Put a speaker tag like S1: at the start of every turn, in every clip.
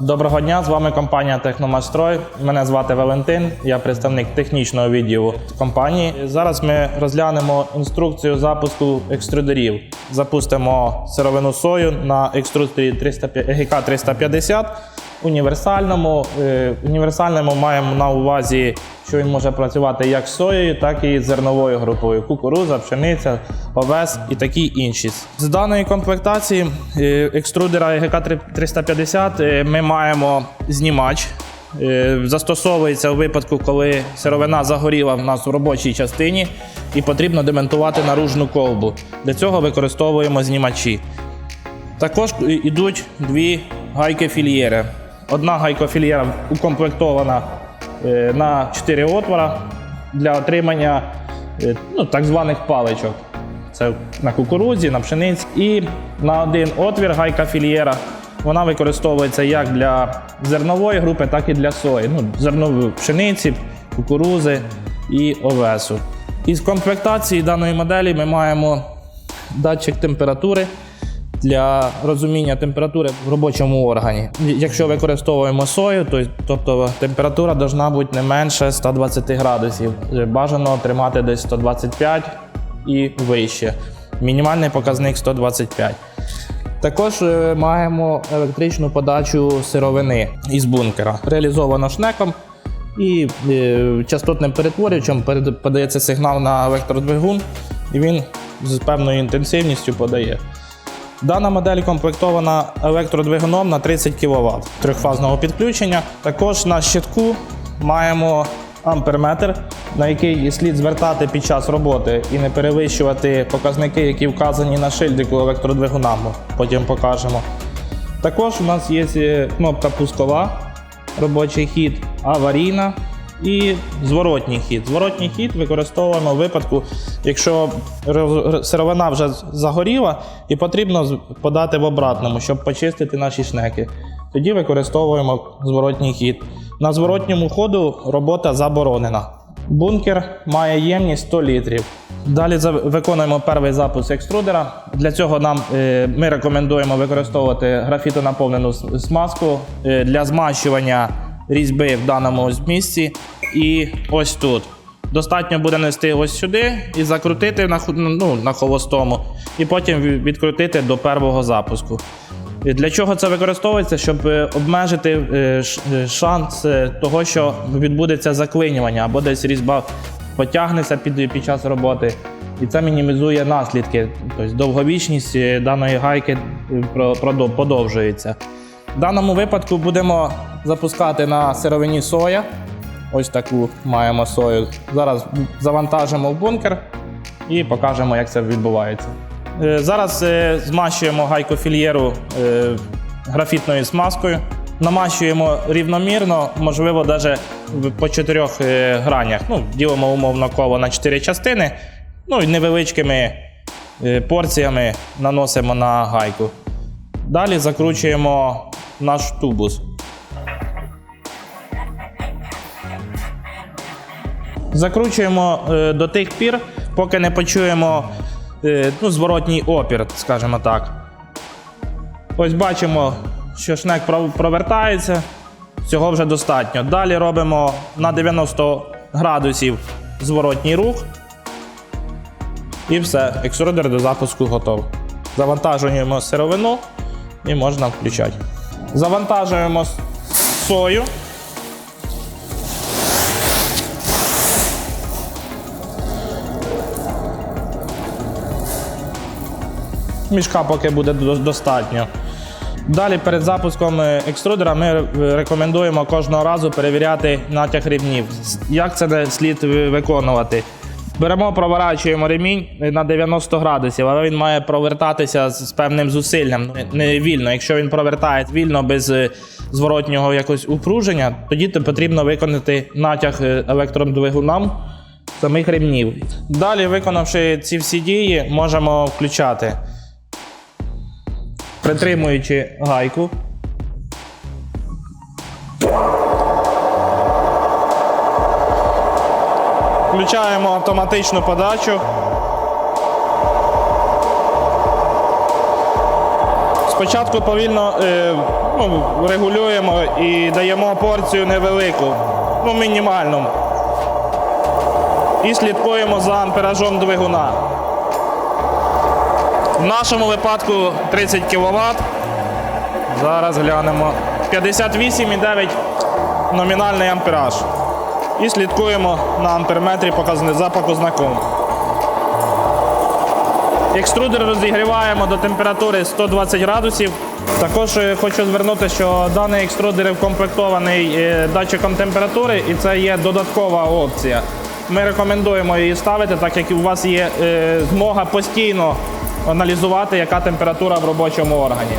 S1: Доброго дня, з вами компанія Техномастрой. Мене звати Валентин, я представник технічного відділу компанії. Зараз ми розглянемо інструкцію запуску екструдерів. Запустимо сировину сою на екструдері 305 ГК 350 універсальному. Е, Універсальному маємо на увазі, що він може працювати як з соєю, так і з зерновою групою: кукуруза, пшениця, овес і такі інші. З даної комплектації е, екструдера ЕГК 350 е, ми маємо знімач. Застосовується у випадку, коли сировина загоріла в нас в робочій частині і потрібно демонтувати наружну колбу. Для цього використовуємо знімачі. Також йдуть дві гайки-фільєри. Одна гайка-фільєра укомплектована е, на 4 отвора для отримання е, ну, так званих паличок. Це на кукурудзі, на пшениці. І на один отвір гайка-фільєра. Вона використовується як для зернової групи, так і для сої. Ну, зернової пшениці, кукурузи і овесу. Із комплектації даної моделі ми маємо датчик температури для розуміння температури в робочому органі. Якщо використовуємо сою, то, тобто температура повинна бути не менше 120 градусів. Бажано тримати десь 125 і вище. Мінімальний показник 125. Також е, маємо електричну подачу сировини із бункера. Реалізовано шнеком і е, частотним перетворювачем подається сигнал на електродвигун, і він з певною інтенсивністю подає. Дана модель комплектована електродвигуном на 30 кВт трьохфазного підключення. Також на щитку маємо амперметр, на який слід звертати під час роботи і не перевищувати показники, які вказані на шильдику електродвигуна. Потім покажемо. Також у нас є е, кнопка пускова, робочий хід, аварійна і зворотній хід. Зворотній хід використовуємо в випадку, якщо сировина вже загоріла і потрібно подати в обратному, щоб почистити наші шнеки. Тоді використовуємо зворотній хід. На зворотньому ходу робота заборонена. Бункер має ємність 100 літрів. Далі виконуємо перший запуск екструдера. Для цього нам е, ми рекомендуємо використовувати графітонаповнену смазку е, для змащування різьби в даному місці. І ось тут. Достатньо буде нести ось сюди і закрутити на, ну, на холостому, і потім відкрутити до першого запуску. Для чого це використовується? Щоб е, обмежити е, е, шанс е, того, що відбудеться заклинювання або десь різьба потягнеться під, під час роботи. І це мінімізує наслідки. Тобто довговічність е, даної гайки е, подовжується. В даному випадку будемо запускати на сировині соя. Ось таку маємо сою. Зараз завантажимо в бункер і покажемо, як це відбувається. Е, Зараз е, змащуємо гайку фільєру е, графітною смазкою. Намащуємо рівномірно, можливо, навіть по чотирьох гранях. Ну, ділимо умовно коло на чотири частини. Ну і невеличкими порціями наносимо на гайку. Далі закручуємо наш тубус. Закручуємо е, до тих пір, поки не почуємо е, ну, зворотній опір, скажімо так. Ось бачимо, що шнек провертається. Цього вже достатньо. Далі робимо на 90 градусів зворотній рух. І все, екструдер до запуску готовий. Завантажуємо сировину і можна включати. Завантажуємо сою. Мішка поки буде достатньо. Далі перед запуском е, екструдера ми е, рекомендуємо кожного разу перевіряти натяг ремнів. Як це слід е, виконувати? Беремо, проворачуємо ремінь на 90 градусів, але він має провертатися з певним зусиллям, не- не вільно. Якщо він провертає вільно без е, зворотнього якогось упруження, тоді потрібно виконати натяг е, електродвигуном самих ремнів. Далі, виконавши ці всі дії, можемо включати притримуючи гайку. Включаємо автоматичну подачу. Спочатку повільно е, ну, регулюємо і даємо порцію невелику, ну, мінімальну. І слідкуємо за амперажом двигуна. В нашому випадку 30 кВт. Зараз глянемо. 58,9 номінальний ампераж. І слідкуємо на амперметрі показни- за показником. Екструдер розігріваємо до температури 120 градусів. Також е, хочу звернути, що даний екструдер вкомплектований е, датчиком температури, і це є додаткова опція. Ми рекомендуємо її ставити, так як у вас є е, змога постійно аналізувати, яка температура в робочому органі.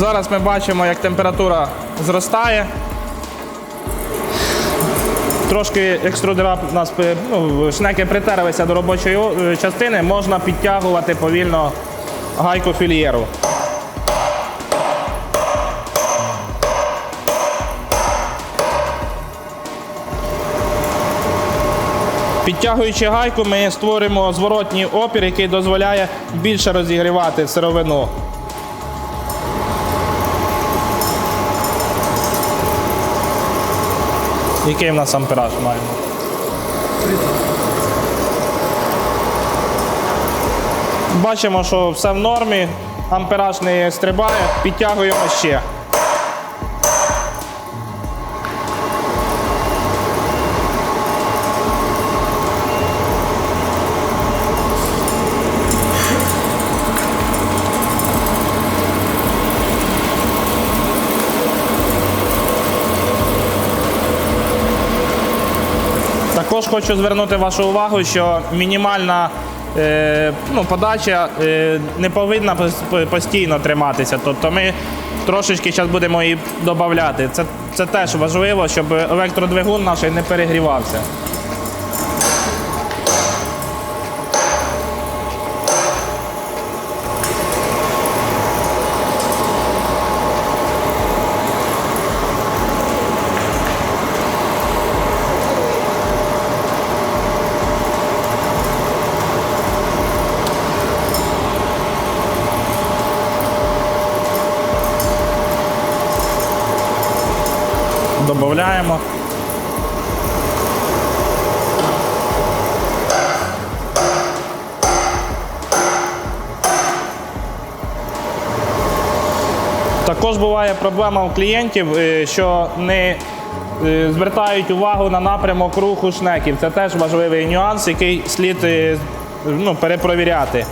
S1: Зараз ми бачимо, як температура зростає. Трошки екструдера у нас ну, шнеки притерлися до робочої е, частини, можна підтягувати повільно гайку фільєру. Підтягуючи гайку, ми створюємо зворотній опір, який дозволяє більше розігрівати сировину. Який в нас ампераж маємо? Бачимо, що все в нормі, ампераж не стрибає, підтягуємо ще. Також хочу звернути вашу увагу, що мінімальна е, ну, подача е, не повинна постійно триматися. Тобто ми трошечки зараз будемо її додати. Це, це теж важливо, щоб електродвигун наш не перегрівався. Додаємо. Також буває проблема у клієнтів, е, що не е, звертають увагу на напрямок руху шнеків. Це теж важливий нюанс, який слід е, ну, перепровіряти.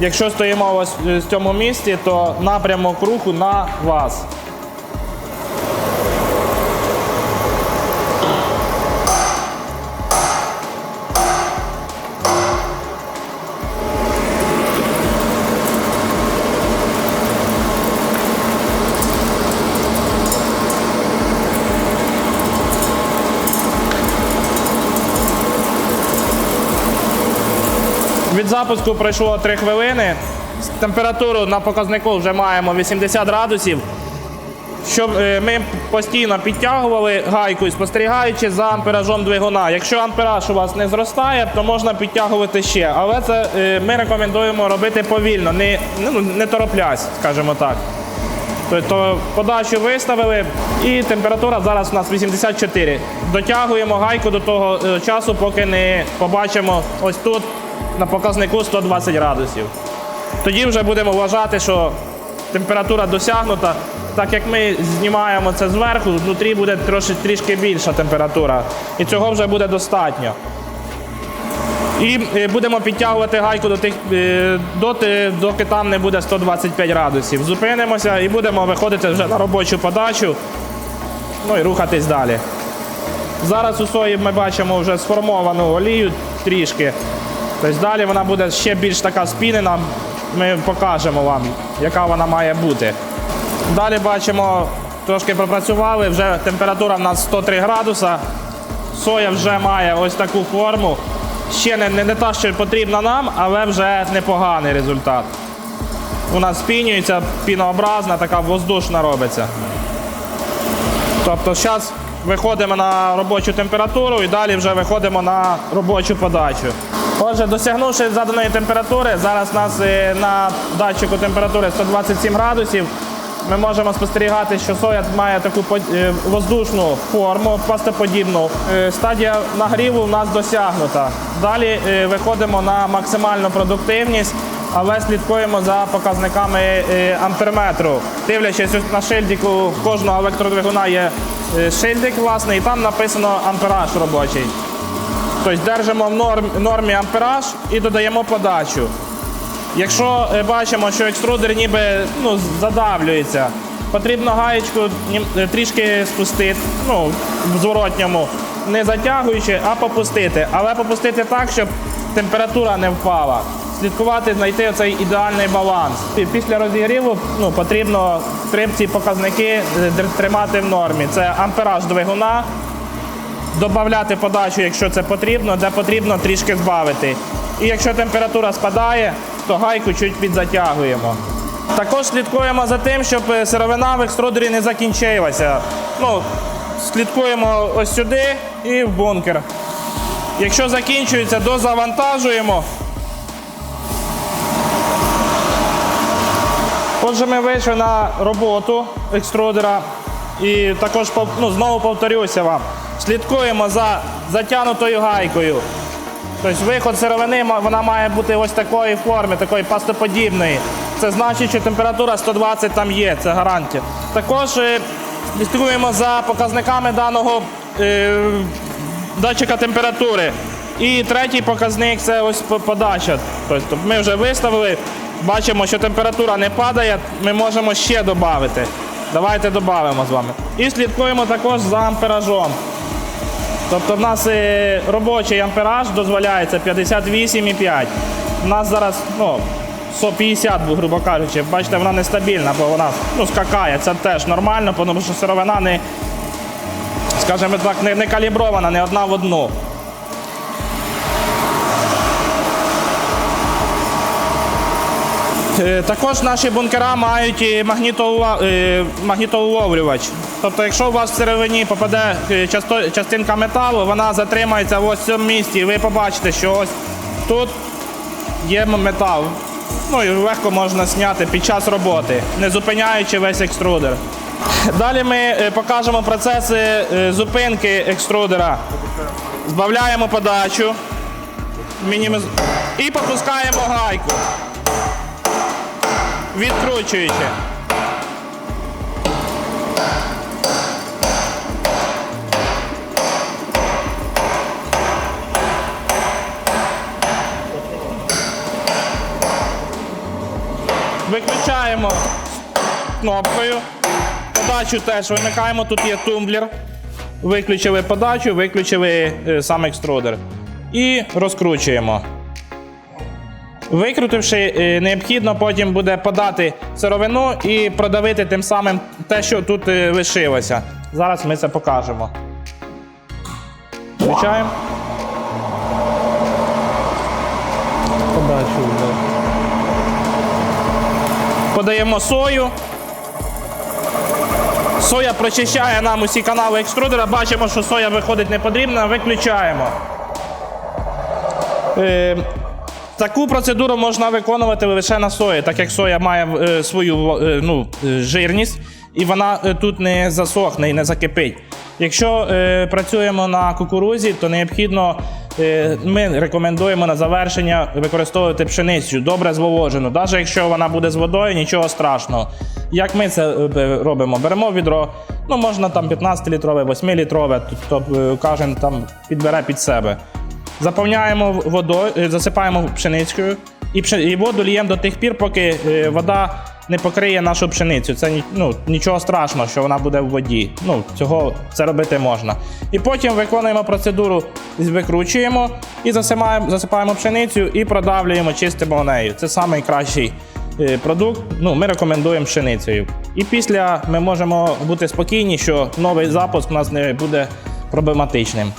S1: Якщо стоїмо ось в цьому місці, то напрямок руху на вас. Від запуску пройшло 3 хвилини. Температуру на показнику вже маємо 80 градусів. Щоб е, ми постійно підтягували гайку, спостерігаючи за амперажом двигуна. Якщо ампераж у вас не зростає, то можна підтягувати ще. Але це е, ми рекомендуємо робити повільно, не, ну, не тороплясь, скажімо так. Тобто подачу виставили і температура зараз у нас 84. Дотягуємо гайку до того е, часу, поки не побачимо ось тут на показнику 120 градусів. Тоді вже будемо вважати, що температура досягнута. Так як ми знімаємо це зверху, внутрі буде трошки, трішки більша температура. І цього вже буде достатньо. І е, будемо підтягувати гайку до тих, е, доти, доки там не буде 125 градусів. Зупинимося і будемо виходити вже на робочу подачу, ну і рухатись далі. Зараз у сої ми бачимо вже сформовану олію трішки. Тобто далі вона буде ще більш така спінена. Ми покажемо вам, яка вона має бути. Далі бачимо, трошки пропрацювали, вже температура в нас 103 градуса. Соя вже має ось таку форму. Ще не, не, не та, що потрібна нам, але вже непоганий результат. Вона спінюється, пінообразна, така воздушна робиться. Тобто зараз виходимо на робочу температуру і далі вже виходимо на робочу подачу. Отже, досягнувши заданої температури, зараз у нас е, на датчику температури 127 градусів. Ми можемо спостерігати, що соя має таку е, воздушну форму, пастоподібну. Е, Стадія нагріву у нас досягнута. Далі виходимо на максимальну продуктивність, але слідкуємо за показниками амперметру. Дивлячись на шильдику кожного електродвигуна є шильдик, власне, і там написано ампераж робочий. Тобто держимо в норм, нормі ампераж і додаємо подачу. Якщо е, бачимо, що екструдер ніби ну, задавлюється, потрібно гаєчку е, трішки спустити, ну, в зворотньому, не затягуючи, а попустити. Але попустити так, щоб температура не впала. Слідкувати, знайти цей ідеальний баланс. Пі- Після розігріву ну, потрібно три ці показники е, тримати в нормі. Це ампераж двигуна, додати подачу, якщо це потрібно, де потрібно трішки збавити. І якщо температура спадає, то гайку чуть підзатягуємо. Також слідкуємо за тим, щоб е, сировина в екструдері не закінчилася. Ну, слідкуємо ось сюди і в бункер. Якщо закінчується, дозавантажуємо. Отже, ми вийшли на роботу екструдера і також ну, знову повторюся вам. Слідкуємо за затягнутою гайкою. Тобто виход сировини вона має бути ось такої форми, такої пастоподібної. Це значить, що температура 120 там є, це гарантія. Також е, слідкуємо за показниками даного е, датчика температури. І третій показник це ось подача. Тобто ми вже виставили, бачимо, що температура не падає, ми можемо ще додати. Давайте додамо з вами. І слідкуємо також за амперажом. Тобто в нас е, робочий ампераж дозволяється 58,5. У нас зараз ну, 150, грубо кажучи. Бачите, вона нестабільна, бо вона ну, скакає. Це теж нормально, тому що сировина не, скажімо так, не, не калібрована, не одна в одну. Е, Також наші бункера мають е, магнітоуловлювач. Тобто, якщо у вас в сировині попаде е, частинка металу, вона затримається в ось цьому місці, і ви побачите, що ось тут є метал. Ну і легко можна зняти під час роботи, не зупиняючи весь екструдер. Далі ми е, покажемо процеси е, зупинки екструдера. Збавляємо подачу мініміз... і попускаємо гайку відкручуючи. Виключаємо кнопкою. Подачу теж вимикаємо. Тут є тумблер. Виключили подачу, виключили е, сам екструдер. І розкручуємо. Викрутивши, е, необхідно потім буде подати сировину і продавити тим самим те, що тут е, лишилося. Зараз ми це покажемо. Включаємо. Подачу. Подаємо сою. Соя прочищає нам усі канали екструдера. Бачимо, що соя виходить непотрібна, виключаємо. Е, Таку процедуру можна виконувати лише на сої, так як соя має е, свою е, ну, жирність і вона тут не засохне і не закипить. Якщо працюємо на кукурузі, то необхідно, ми рекомендуємо на завершення використовувати пшеницю добре зволожену. Навіть якщо вона буде з водою, нічого страшного. Як ми це е, робимо? Беремо відро, ну можна там 15-літрове, 8-літрове, тобто е, кожен там підбере під себе. Заповняємо водою, е, засипаємо пшеницькою і, воду ліємо до тих пір, поки е, вода не покриє нашу пшеницю. Це ну, нічого страшного, що вона буде в воді. Ну, цього це робити можна. І потім виконуємо процедуру, викручуємо і засипаємо, засипаємо пшеницю і продавлюємо, чистимо нею. Це найкращий е, продукт. Ну, ми рекомендуємо пшеницею. І після ми можемо бути спокійні, що новий запуск у нас не буде проблематичним.